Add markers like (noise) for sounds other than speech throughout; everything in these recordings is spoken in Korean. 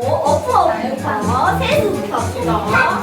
어, 어퍼, 어퍼, 세수부터.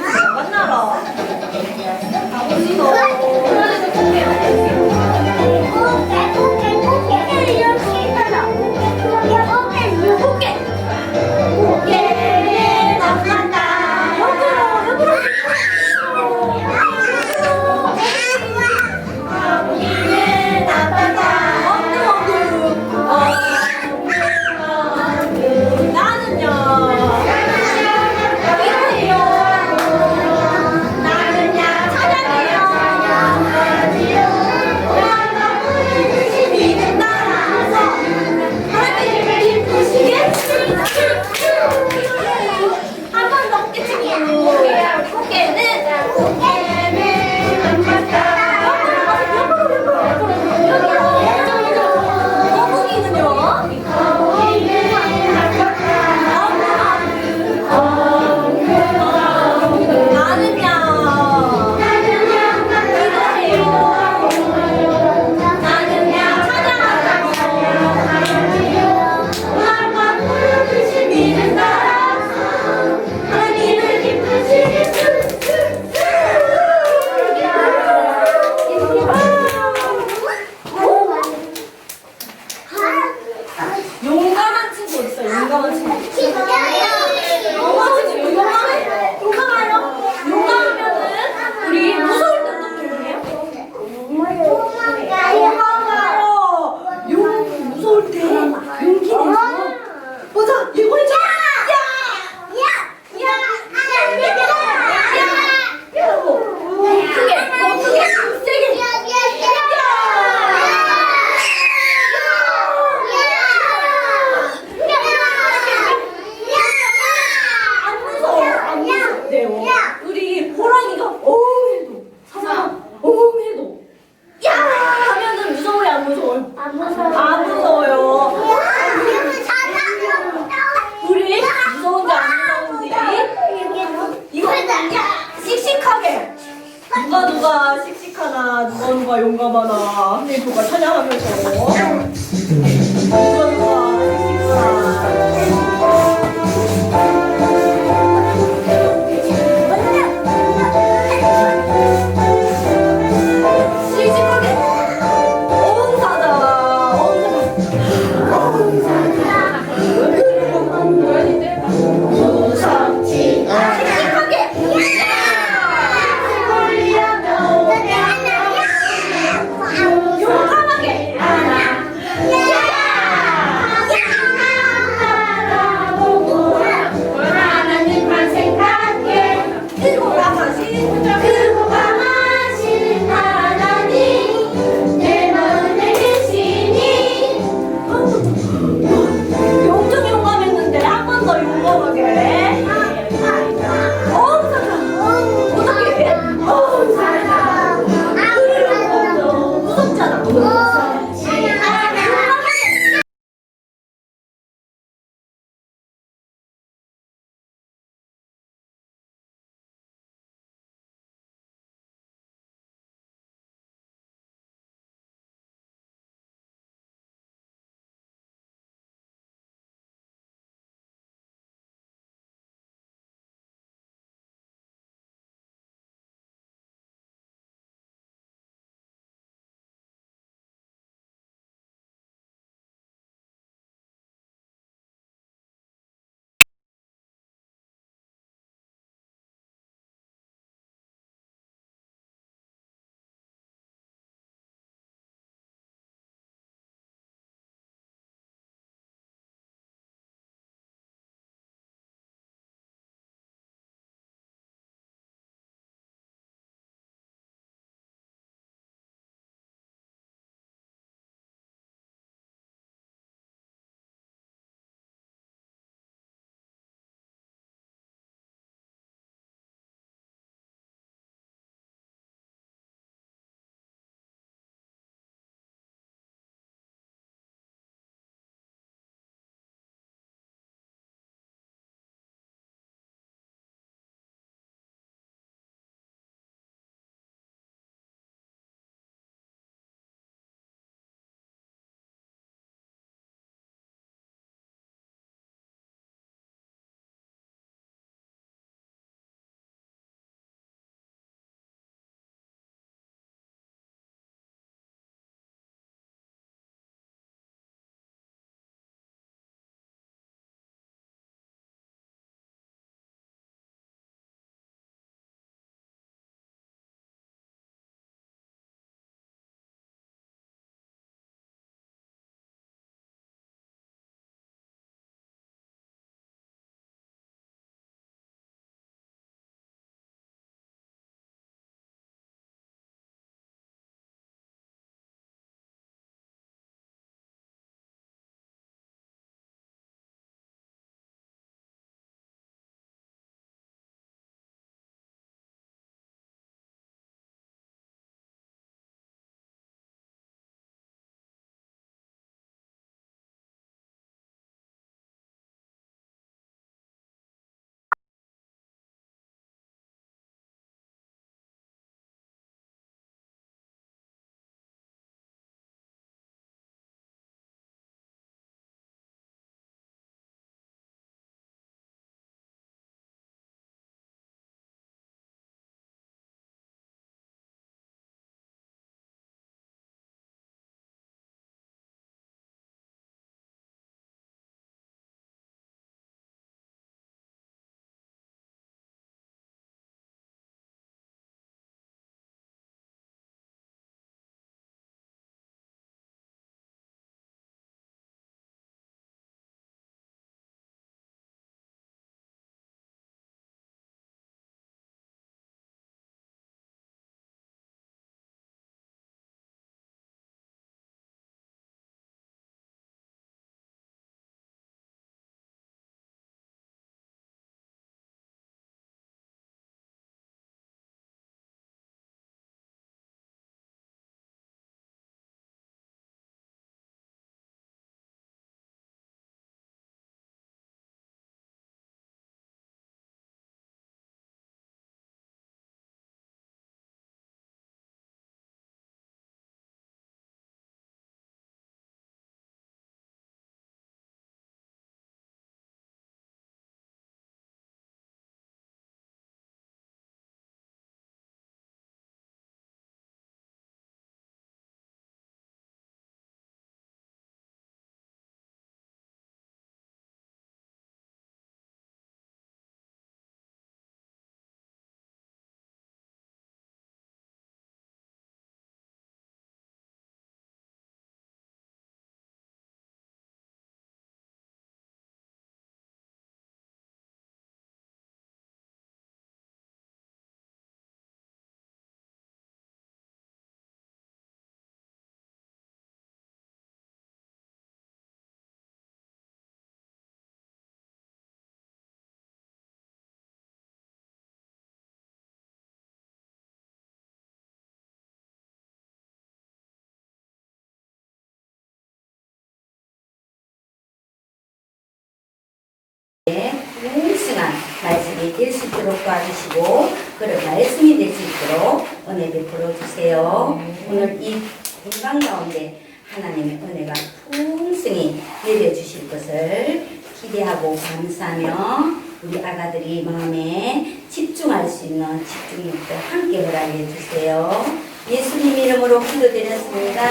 만나라. 아버지도. 용감하다. 용감하나 찬양하면서 풍성한 말씀이 될 수 있도록 도와주시고 그런 말씀이 될 수 있도록 은혜 베풀어 주세요. 오늘 이 건강 가운데 하나님의 은혜가 풍성히 내려주실 것을 기대하고 감사하며 우리 아가들이 마음에 집중할 수 있는 집중력도 함께 허락해 주세요. 예수님 이름으로 기도드렸습니다.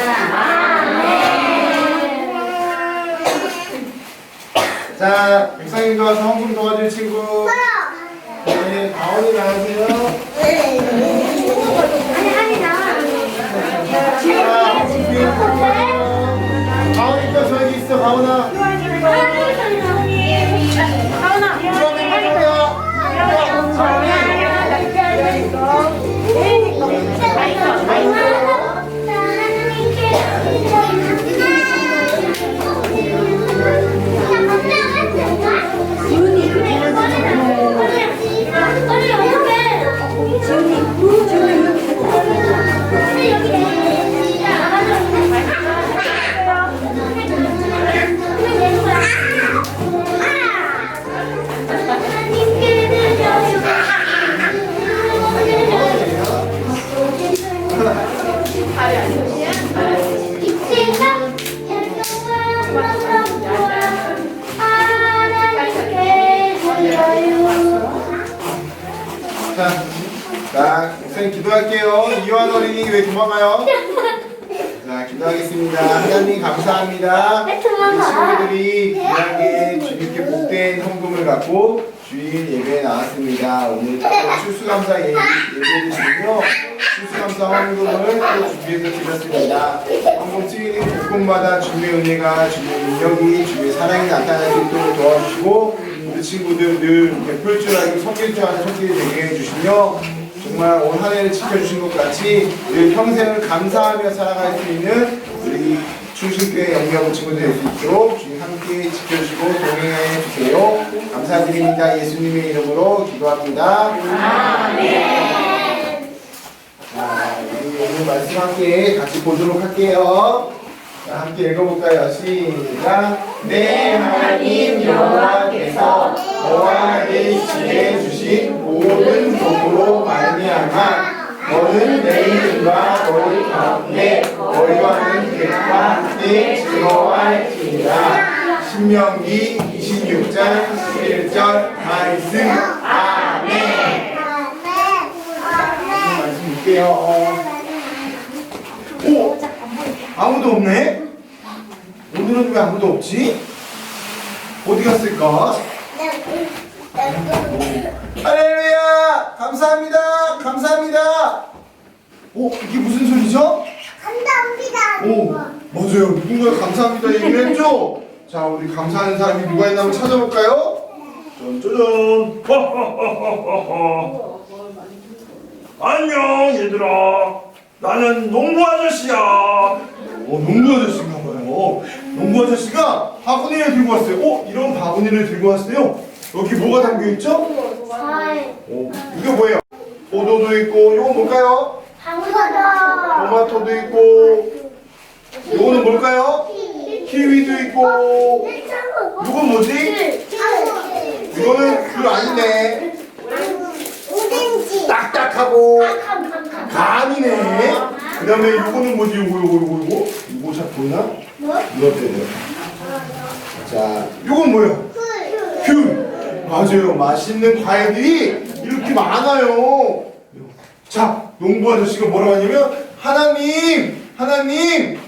자, 백상님 도와서 헌금 도와줄 친구. 네, 가온이 나오세요. 아니 아니 나. 자. 가온이 또 저기 있어, 가온아. 주원이 가져요. 자, 어린이 왜 도망가요? 자, 기도하겠습니다. 하나님 감사합니다. 우리 친구들이 귀하게 주님께 복된 헌금을 갖고 주일 예배에 나왔습니다. 오늘 예- 예배 드시군요. 추수감사 헌금을 또 준비해서 드렸습니다. 헌금 쓰이는 곳곳마다 주님의 은혜가 주님의 능력이 주님의 사랑이 나타날 수 있도록 도와주시고 우리 친구들 늘 베풀 줄 알고 섬길 줄 아는 손길이 되게 해주시며 정말 올 한 해를 지켜주신 것 같이 늘 평생을 감사하며 살아갈 수 있는 우리 충신교회 영리하고 친구들 될수 있도록 주님 함께 지켜주시고 동행해 주세요. 감사드립니다. 예수님의 이름으로 기도합니다. 자, 우리 오늘 말씀 함께 같이 보도록 할게요. 자, 함께 읽어볼까요? 시작. 내 하나님 여호와께서 너와 내 집에 주신 모든 복으로 말미암아 너는 내 이름과 너희 가운데 너희와는 객과 함께 즐거워할지니라. 신명기 26장 11절 말씀 아멘. 말씀 볼게요. 오, 아무도 없네. 오늘은 왜 아무도 없지? 어디 갔을까? 할렐루야! 감사합니다. 감사합니다. 오, 이게 무슨 소리죠? 오, 맞아요. 누군가 감사합니다 얘기를 했죠? 자, 우리 감사하는 사람이 누가 있나 한번 찾아볼까요? 짜잔! (laughs) 안녕 얘들아 나는 농부 아저씨야 어, 농구 아저씨인가 봐요. 농구 아저씨가 바구니를 들고 왔어요. 어, 이런 바구니를 들고 왔어요. 여기 뭐가 담겨 있죠? 오, 이게 뭐예요? 포도도 있고, 이건 뭘까요? 토마토도 있고, 이거는 뭘까요? 키위도 있고, 이건 뭐지? 이거는 그 아니네. 딱딱하고 감이네. 그 다음에 이거는 뭐지? 이거, 이거, 이거, 이거? 이거 잘 보이나? 이것들요. 자, 이건 뭐예요? 귤. 맞아요. 맛있는 과일들이 이렇게 많아요. 자, 농부 아저씨가 뭐라고 하냐면, 하나님, 하나님,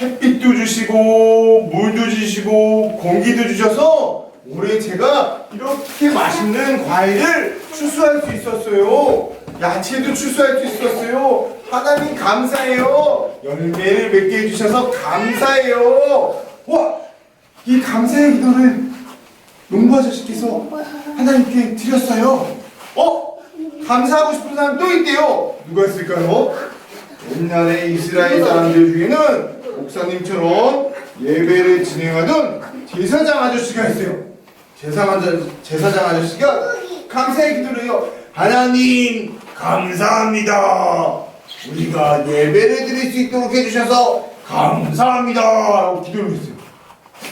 햇빛도 주시고, 물도 주시고, 공기도 주셔서, 올해 제가 이렇게 맛있는 과일을 추수할 수 있었어요. 야채도 추수할 수 있었어요. 하나님 감사해요. 열매를 맺게 해주셔서 감사해요. 와, 이 감사의 기도를 농부 아저씨께서 하나님께 드렸어요. 어? 감사하고 싶은 사람 또 있대요. 누가 있을까요? 옛날에 이스라엘 사람들 중에는 목사님처럼 예배를 진행하던 제사장 아저씨가 있어요. 제사장, 아저- 제사장 아저씨가 감사의 기도를 해요. 하나님, 감사합니다. 우리가 예배를 드릴 수 있도록 해주셔서 감사합니다. 라고 기도를 했어요.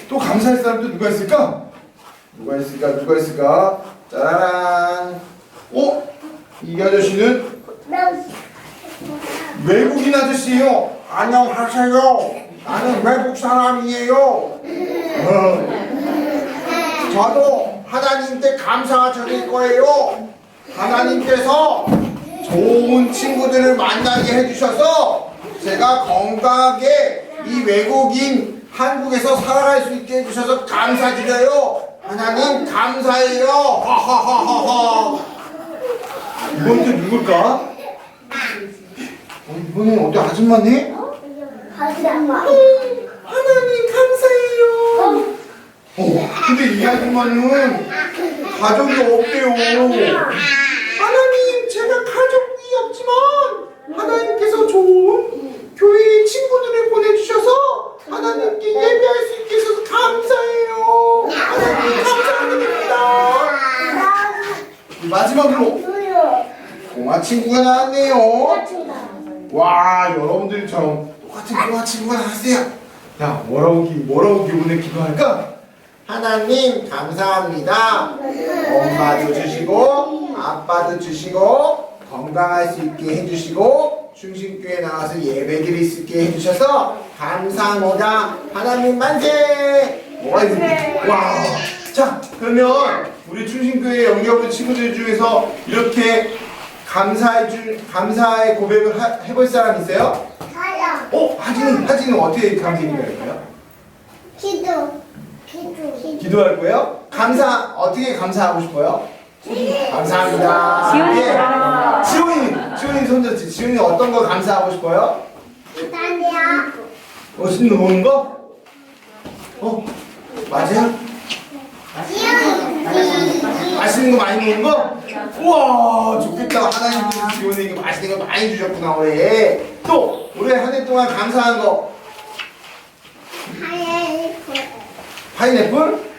또 감사할 사람도 누가 있을까? 누가 있을까? 누가 있을까? 짜라란. 어? 이 아저씨는 외국인 아저씨예요. 안녕하세요. 나는 외국 사람이에요. 어. 저도 하나님께 감사가 드릴 거예요. 하나님께서 좋은 친구들을 만나게 해주셔서 제가 건강하게 이 외국인 한국에서 살아갈 수 있게 해주셔서 감사드려요. 하나님 감사해요. 하하하하하. 이번 주 누굴까? 어, 이번엔 어디 아줌마네? 하나님 감사해요. 어, 근데 이 아줌마는 가족이 없대요. 하나님, 제가 가족이 없지만 하나님께서 좋은 교회 친구들을 보내주셔서 하나님께 예배할 수 있게 해서 감사해요. 하나님 감사드립니다. 마지막으로 동화 친구가 나왔네요. 와, 여러분들처럼 똑같은 동화 친구가 나왔어요. 야, 뭐라고 기, 뭐라고 기분에 기도할까? 하나님 감사합니다. 엄마도 주시고 아빠도 주시고 건강할 수 있게 해주시고 충신교회 나와서 예배 드릴 수 있게 해주셔서 감사합니다. 하나님 만세. 뭐가 있는지 와. 자 그러면 우리 충신교회 영접부 친구들 중에서 이렇게 감사해 줄 감사의 고백을 하- 해볼 사람 있어요? 어 하진은 하진은 어떻게 감사 기도할까요? 기도, 기도, 기도할 거예요? 감사 어떻게 감사하고 싶어요? 감사합니다. 지훈이 예. 지훈이 지훈이 손졌지. 지훈이 어떤 거 감사하고 싶어요? 기다려. 거 먹는 거? 어 맞아요? 맛있는 거 많이 먹는 거? 우와 좋겠다. 하나님께서 지훈이에게 맛있는 거 많이 주셨구나 올해. 또 올해 한 해 동안 감사한 거 파인애플?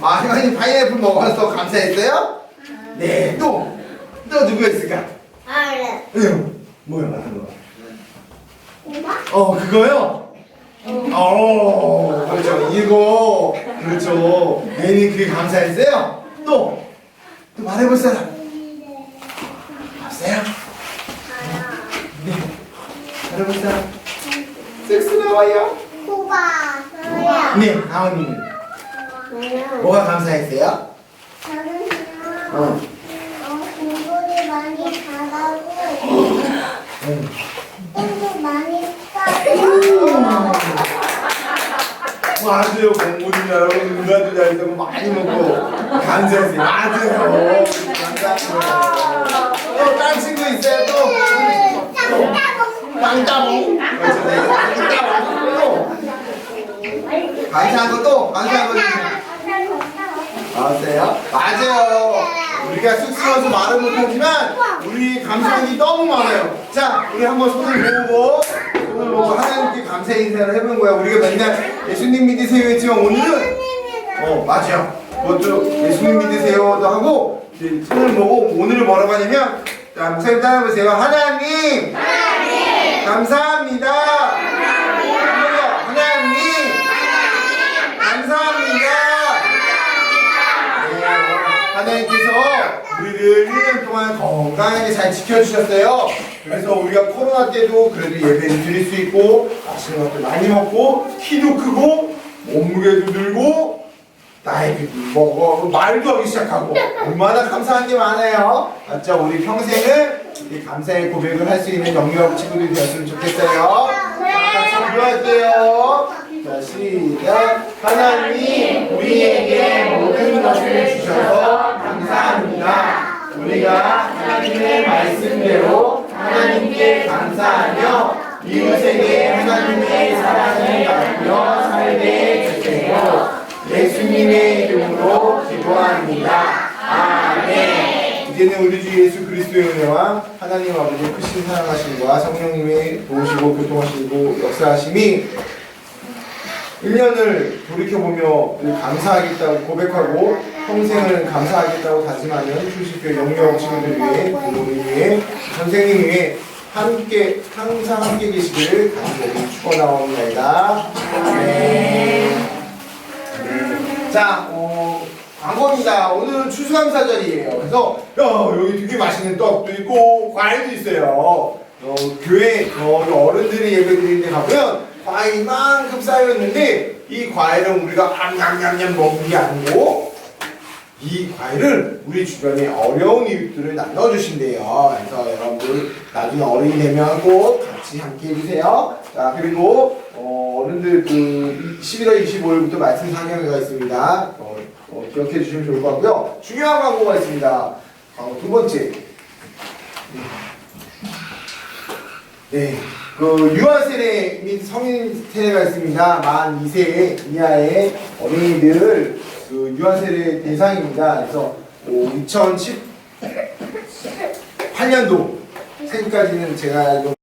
아 하나님 파인애플 먹어서 감사했어요? 네, 또, 또 누가 있을까? 응, 뭐야, 그거? 어, 그거요? 어, 그렇죠. 이거, 그렇죠. 괜히 그게 감사했어요? 또, 또 말해볼 사람? 없어요? 네. 말해볼 사람? 섹스 나와요? 네, 아버님. 뭐가 감사했어요? 어. 공부를 많이 잘하고 응. 똥도 많이 싸고 맞아요 공부는 여러분 응가도 잘 되고 많이 먹고 감사하세요 맞아요. 감사합니다 또딴 친구 있어요 또? 빵따봉. 빵따봉. 또? 감사한 거또? 감사한 거 주세요? 맞아요. 우리가 쑥스러워서 말을 못하지만 우리 게 너무 많아요. 자 우리 한번 손을 모으고 손을 모으고 하나님께 감사 인사를 해본 거야. 우리가 맨날 예수님 믿으세요 했지만 오늘은 어 맞아요 그것도 예수님 믿으세요도 하고 이제 손을 모으고 오늘은 뭐라고 하냐면 자 목사님 따라해보세요 하나님! 감사합니다 하나님 감사합니다 네, 하나님께서 우리를 1년 동안 건강하게 잘 지켜주셨어요. 그래서 우리가 코로나 때도 그래도 예배를 드릴 수 있고 맛있는 것도 많이 먹고 키도 크고 몸무게도 늘고 나이도 먹어 말도 하기 시작하고 얼마나 감사한 게 많아요. 맞죠? 우리 평생을 이 감사의 고백을 할 수 있는 영유아부 친구들이 되었으면 좋겠어요. 자, 같이 기도할게요. 자, 시작. 하나님, 우리에게 모든 것을 주셔서 감사합니다. 우리가 하나님의 말씀대로 하나님께 감사하며 이웃에게 하나님의 사랑을 나누며 살게 해주세요. 예수님의 이름으로 기도합니다. 아멘. 이제는 우리 주 예수 그리스도의 은혜와 하나님 아버지의 크신 사랑하심과 성령님의 도우시고 교통하시고 역사하심이 1년을 돌이켜보며 늘 감사하겠다고 고백하고 평생을 감사하겠다고 다짐하는 출식교 영역 친구들 위해 부모님 위해 선생님 위해 함께 항상 함께 계시기를 간절히 축원하옵나이다. 네. 자, 어, 광고입니다. 오늘은 추수감사절이에요. 그래서 야, 여기 되게 맛있는 떡도 있고 과일도 있어요. 어, 교회 어, 어른들이 예배 드리는데 가보면 과일이 이만큼 쌓여있는데 이 과일은 우리가 암냠냠냠 먹는 게 아니고 이 과일을 우리 주변에 어려운 이웃들을 나눠주신대요. 그래서 여러분들 나중에 어른이 되면 꼭 같이 함께 해주세요. 자, 그리고 어, 어른들 그 11월 25일부터 말씀 상영회가 있습니다. 어, 어, 기억해 주시면 좋을 것 같고요. 중요한 광고가 있습니다. 광고 두 번째. 네. 그 유아 세례 및 성인 세례가 있습니다. 만 2세 이하의 어린이들 그 유아 세례 대상입니다. 그래서 2018년도 생까지는 제가 알고